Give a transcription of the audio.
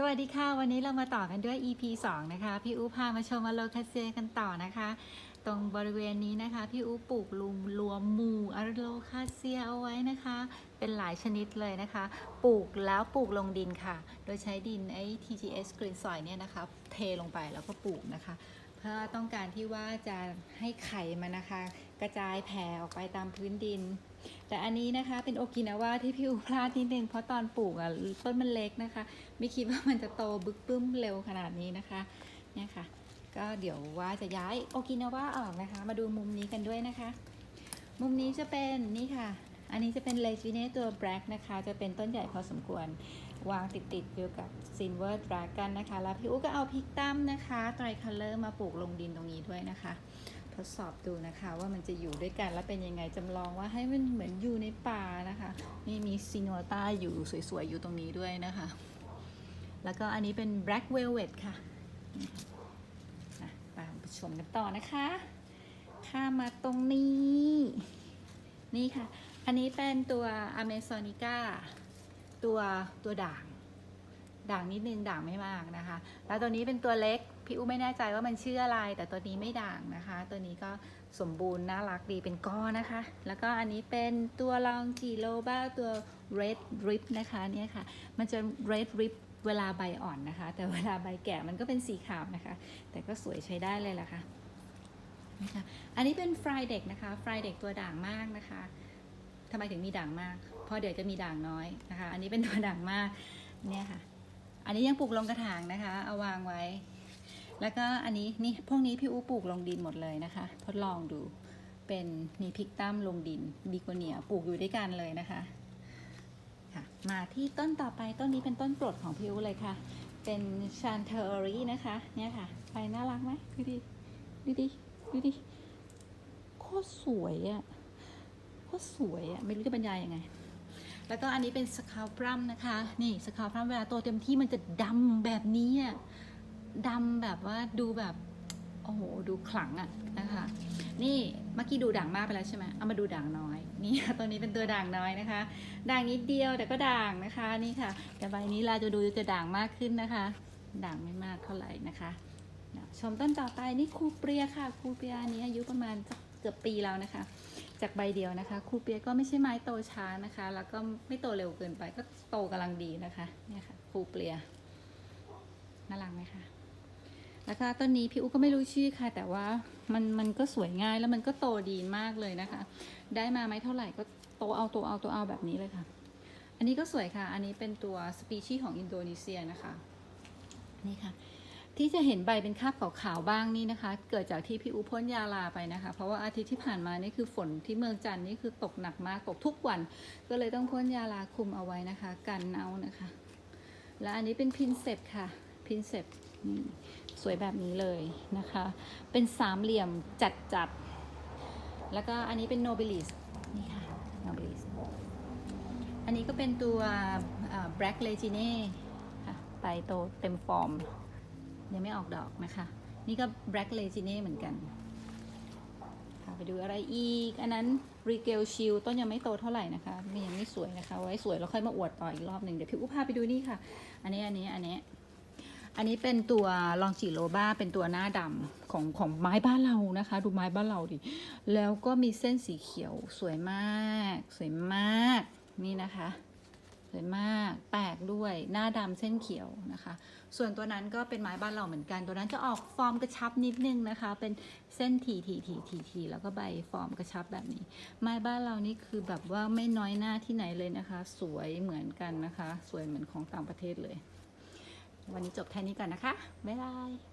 สวัสดีค่ะ วันนี้เรามาต่อกันด้วย EP 2 นะคะ พี่อูพามาชมอโลคาเซียกันต่อนะคะ ตรงบริเวณนี้นะคะ พี่อูปลูกลุมรวมหมู่อโลคาเซียเอาไว้นะคะ เป็นหลายชนิดเลยนะคะ ปลูกแล้วปลูกลงดินค่ะ โดยใช้ดินไอ้ TGS Green Soil เนี่ยนะคะ เทลงไปแล้วก็ปลูกนะคะ เพื่อต้องการที่ว่าจะให้ไข่มันนะคะ กระจายแผ่ออกไปตามพื้นดิน แต่อันนี้นะคะเป็นโอกินาว่าที่พี่อูพลาดนิดนึงเพราะตอนปลูกอะต้นมันเล็กนะคะ ไม่คิดว่ามันจะโตบึกบึ้มเร็วขนาดนี้นะคะเนี่ยค่ะ ก็เดี๋ยวว่าจะย้ายโอกินาว่าออกนะคะ มาดูมุมนี้กันด้วยนะคะ มุมนี้จะเป็นนี่ค่ะ นนี้จะเป็นเลจิเนตัวแบล็กนะคะ จะเป็นต้นใหญ่พอสมควร วางติดติดๆอยู่กับซินเวอร์ดรากันนะคะ แล้วพี่อูก็เอาพิกตั้มนะคะไตรคัลเลอร์มาปลูกลงดินตรงนี้ด้วยนะคะ ทดสอบดูนะคะว่ามันจะอยู่ด้วยกันแล้วเป็นยังไงจำลองว่าให้มันเหมือนอยู่ในป่านะคะนี่มีซีโนต้าอยู่สวยๆ อยู่ตรงนี้ด้วยนะคะ แล้วก็อันนี้เป็น Black Velvet ค่ะอะไปชมกันต่อนะคะ ข้ามมาตรงนี้ นี่ค่ะ อันนี้เป็นตัว Amazonica ตัวตัวด่าง ด่างนิดนึงด่างไม่มากนะคะ แล้วตัวนี้เป็นตัวเล็ก พี่อู้ไม่แน่ใจว่ามันชื่ออะไร แต่ตัวนี้ไม่ด่างนะคะ ตัวนี้ก็สมบูรณ์น่ารักดีเป็นก้อนนะคะ แล้วก็อันนี้เป็นตัวลองจีโลบ้าตัว red rip นะคะเนี่ยค่ะ มันจะ red rip เวลาใบอ่อนนะคะ แต่เวลาใบแก่มันก็เป็นสีขาวนะคะ แต่ก็สวยใช้ได้เลยล่ะค่ะนะคะอันนี้เป็นฟรายเด็กนะคะฟรายเด็กตัวด่างมากนะคะ ทำไมถึงมีด่างมาก เพราะเดี๋ยวจะมีด่างน้อยนะคะ อันนี้เป็นตัวด่างมากเนี่ยค่ะ อันนี้ยังปลูกลงกระถางนะคะ เอาวางไว้ แล้วก็อันนี้นี่พวกนี้พี่อู้ปลูกลงดินหมดเลยนะคะ ทดลองดูเป็นมีพริกตั้มลงดินบิโกเนียปลูกอยู่ด้วยกันเลยนะคะค่ะ มาที่ต้นต่อไปต้นนี้เป็นต้นโปรดของพี่อูเลยค่ะ เป็นชานเทอรี่นะคะเนี่ยค่ะใบน่ารักไหมดูดิดูดิดูดิโคตรสวยอะโคตรสวยอะไม่รู้จะบรรยายยังไง แล้วก็อันนี้เป็นสคาวพรัมนะคะ นี่สคาวพรัมเวลาโตเต็มที่มันจะดำแบบนี้อะดำแบบว่าดูแบบโอ้โหดูขลังอะนะคะนี่เมื่อกี้ดูด่างมากไปแล้วใช่ไหมเอามาดูด่างน้อยนี่ตัวนี้เป็นตัวด่างน้อยนะคะ ด่างนิดเดียวแต่ก็ด่างนะคะนี่ค่ะ แต่ใบนี้เราจะดูจะด่างมากขึ้นนะคะ ด่างไม่มากเท่าไหร่นะคะชมต้นต่อไปนี่ครูเปรียค่ะครูเปรียอันนี้อายุประมาณเกือบปีแล้วนะคะ จากใบเดียวนะคะ คูเปียก็ไม่ใช่ไม้โตช้านะคะ แล้วก็ไม่โตเร็วเกินไปก็โตกำลังดีนะคะเนี่ยค่ะคูเปียน่ารักไหมคะแล้วก็ต้นนี้พี่อุ๊ก็ไม่รู้ชื่อค่ะ แต่ว่ามันมันก็สวยง่ายแล้วมันก็โตดีมากเลยนะคะ ได้มาไม่เท่าไหร่ก็โตเอาโตเอาโตเอาแบบนี้เลยค่ะ อันนี้ก็สวยค่ะ อันนี้เป็นตัวสปีชีส์ของอินโดนีเซียนะคะนี่ค่ะ ที่จะเห็นใบเป็นคราบขาวๆบ้างนี่นะคะ เกิดจากที่พี่อุพ่นยาลาไปนะคะ เพราะว่าอาทิตย์ที่ผ่านมานี่คือฝนที่เมืองจันทร์นี่คือตกหนักมากตกทุกวัน ก็เลยต้องพ่นยาลาคุมเอาไว้นะคะ กันเนานะคะ และอันนี้เป็นพินเซปค่ะพินเซปนี่สวยแบบนี้เลยนะคะ เป็นสามเหลี่ยมจัดๆแล้วก็อันนี้เป็นโนบิลิสนี่ค่ะโนบิลิสอันนี้ก็เป็นตัวแบล็กเลจิเน่ค่ะใบโตเต็มฟอร์ม ยังไม่ออกดอกนะคะ นี่ก็ Black l e g i n e เหมือนกันไปดูอะไรอีก อันนั้น r e g a l Shield ต้นยังไม่โตเท่าไหร่นะคะมันยังไม่สวยนะคะ ไว้สวยแล้วค่อยมาอวดต่ออีกรอบหนึ่งเดี๋ยวพี่อุ๊พาไปดูนี่ค่ะ อันนี้อันนี้อันนี้ อันนี้เป็นตัวลองจิโรบ้าเป็นตัวหน้าดำของของไม้บ้านเรานะคะ ดูไม้บ้านเราดิ แล้วก็มีเส้นสีเขียวสวยมาก สวยมากนี่นะคะ สวยมากแปลกด้วย หน้าดำเส้นเขียวนะคะ ส่วนตัวนั้นก็เป็นไม้บ้านเราเหมือนกัน ตัวนั้นจะออกฟอร์มกระชับนิดนึงนะคะ เป็นเส้นทีทีทีทีทีแล้วก็ใบฟอร์มกระชับแบบนี้ ไม้บ้านเรานี่คือแบบว่าไม่น้อยหน้าที่ไหนเลยนะคะ สวยเหมือนกันนะคะ สวยเหมือนของต่างประเทศเลย วันนี้จบแค่นี้ก่อนนะคะ บ๊ายบาย